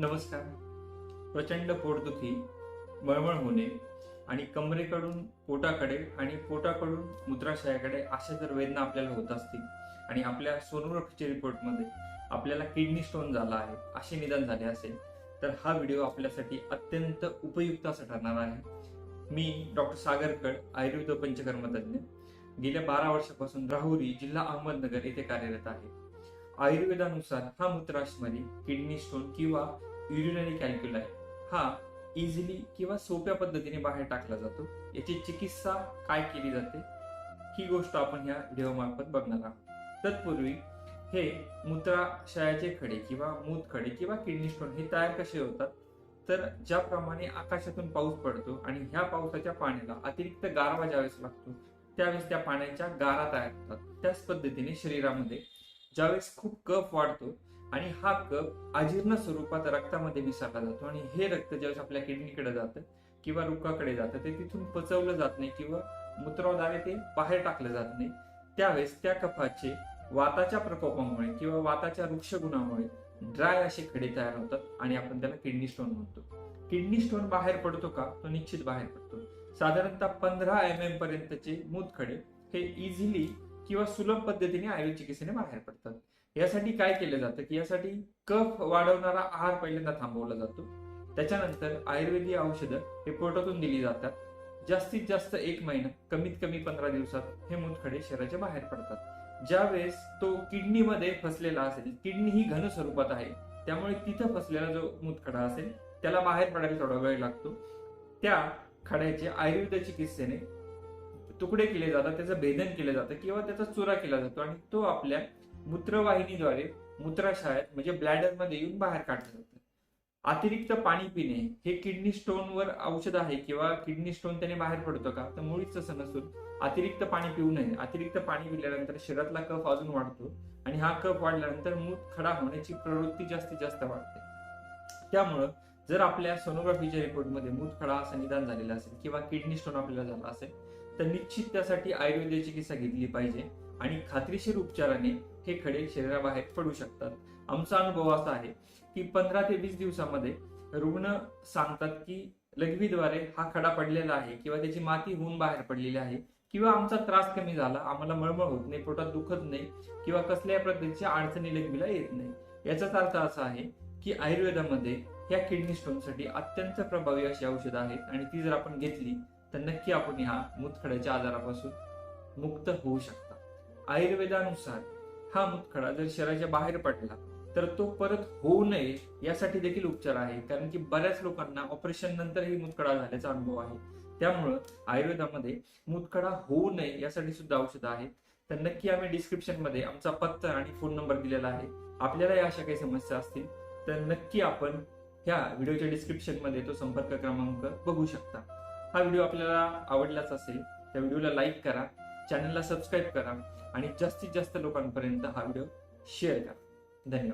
नमस्कार. प्रचंड पोटदुखी मळमळ होणे आणि कमरेकडून पोटाकडे आणि पोटाकडून मूत्राशयाकडे अशा जर वेदना आपल्याला होत असतील आणि आपल्या सोनोग्राफीच्या रिपोर्टमध्ये आपल्याला किडनी स्टोन झाला आहे असे निदान झाले असेल तर हा व्हिडिओ आपल्यासाठी अत्यंत उपयुक्त असा ठरणार आहे. मी डॉक्टर सागरकड आयुर्वेद पंचकर्मतज्ञ गेल्या बारा वर्षापासून राहुरी जिल्हा अहमदनगर येथे कार्यरत आहे. आयुर्वेदानुसार हा मूत्राशमध्ये किडनी स्टोन किंवा युरिनरी कॅल्क्युलाय हा इझिली किंवा सोप्या पद्धतीने बाहेर टाकला जातो. याची चिकित्सा काय केली जाते? ही गोष्ट आपण ह्या व्हिडिओमार्फत बघणार आहोत. तत्पूर्वी हे मूत्राशयाचे खडे किंवा मूत खडे किंवा किडनी स्टोन हे तयार कसे होतात? तर ज्याप्रमाणे आकाशातून पाऊस पडतो आणि ह्या पावसाच्या पाण्याला अतिरिक्त गारवा ज्यावेळेस लागतो त्यावेळेस त्या पाण्याच्या गारा तयार होतात. त्याच पद्धतीने शरीरामध्ये ज्यावेळेस खूप कफ वाढतो आणि हा कप अजीर्ण स्वरूपात रक्तामध्ये मिसळला जातो आणि हे रक्त ज्यावेळेस आपल्या किडनीकडे जातं किंवा रुकाकडे जातं ते तिथून पचवलं जात नाही किंवा मूत्राद्वारे ते बाहेर टाकलं जात नाही त्यावेळेस त्या कफाचे वाताच्या प्रकोपामुळे किंवा वाताच्या वृक्षगुणामुळे ड्राय असे खडे तयार होतात आणि आपण त्याला किडनी स्टोन म्हणतो. किडनी स्टोन बाहेर पडतो का? तो निश्चित बाहेर पडतो. साधारणतः पंधरा एम एम पर्यंतचे मूतखडे हे इझिली किंवा सुलभ पद्धतीने आयुर्वेद चिकित्सेने बाहेर पडतात. यासाठी काय केलं जातं की यासाठी कफ वाढवणारा आहार पहिल्यांदा थांबवला जातो. त्याच्यानंतर आयुर्वेदीय औषधं हे पोटातून दिली जातात. जास्तीत जास्त एक महिना कमीत कमी पंधरा दिवसात हे मूतखडे शरीराच्या बाहेर पडतात. ज्यावेळेस तो किडनीमध्ये फसलेला असेल किडनी ही घन स्वरूपात आहे त्यामुळे तिथं फसलेला जो मूतखडा असेल त्याला बाहेर पडायला थोडा वेळ लागतो. त्या खड्याचे आयुर्वेद चिकित्सेने तुकडे केले जातात त्याचं भेदन केलं जातं किंवा त्याचा चुरा केला जातो आणि तो आपल्या मूत्रवाहिनीद्वारे मूत्राशयात म्हणजे ब्लॅडरमध्ये येऊन बाहेर काढलं जातं. अतिरिक्त पाणी पिणे हे किडनी स्टोनवर औषध आहे किंवा किडनी स्टोन त्याने बाहेर पडतो का? तर मुळीच तसं नसून अतिरिक्त पाणी पिऊ नये. अतिरिक्त पाणी पिल्यानंतर शरीरातला कफ अजून वाढतो आणि हा कफ वाढल्यानंतर मूत खडा होण्याची प्रवृत्ती जास्तीत जास्त वाढते. त्यामुळं जर आपल्या सोनोग्राफीच्या रिपोर्टमध्ये मूतखडा असं निदान झालेलं असेल किंवा किडनी स्टोन आपल्याला झाला असेल तर निश्चित त्यासाठी आयुर्वेद चिकित्सा घेतली पाहिजे आणि खात्रीशीर उपचाराने हे खडे शरीराबाहेर पडू शकतात. आमचा अनुभव असा आहे की पंधरा ते वीस दिवसामध्ये रुग्ण सांगतात की लघवीद्वारे हा खडा पडलेला आहे किंवा त्याची माती होऊन बाहेर पडलेली आहे किंवा आमचा त्रास कमी झाला आम्हाला मळमळ होत नाही पोटात दुखत नाही किंवा कसल्याही पद्धतीच्या अडचणी लघवीला येत नाही. याचाच अर्थ असा आहे की आयुर्वेदामध्ये या किडनी स्टोनसाठी अत्यंत प्रभावी अशी औषधं आहेत आणि ती जर आपण घेतली तर नक्की आपण ह्या मूतखड्याच्या आजारापासून मुक्त होऊ शकता. आयुर्वेदानुसार हा मुतखडा जर शरीराच्या बाहेर पडला तर तो परत होऊ नये यासाठी देखील उपचार आहे. कारण की बऱ्याच लोकांना ऑपरेशन नंतरही मुतखडा झाल्याचा अनुभव आहे. त्यामुळं आयुर्वेदामध्ये मुतखडा होऊ नये यासाठी सुद्धा औषधं आहेत. तर नक्की आम्ही डिस्क्रिप्शनमध्ये आमचा पत्ता आणि फोन नंबर दिलेला आहे. आपल्याला अशा काही समस्या असतील तर नक्की आपण ह्या व्हिडिओच्या डिस्क्रिप्शनमध्ये तो संपर्क क्रमांक बघू शकता. हा व्हिडिओ आपल्याला आवडलाच असेल त्या व्हिडिओला लाईक करा. चॅनलला सबस्क्राईब करा आणि जास्तीत जास्त लोकांपर्यंत हा व्हिडिओ शेअर करा. धन्यवाद.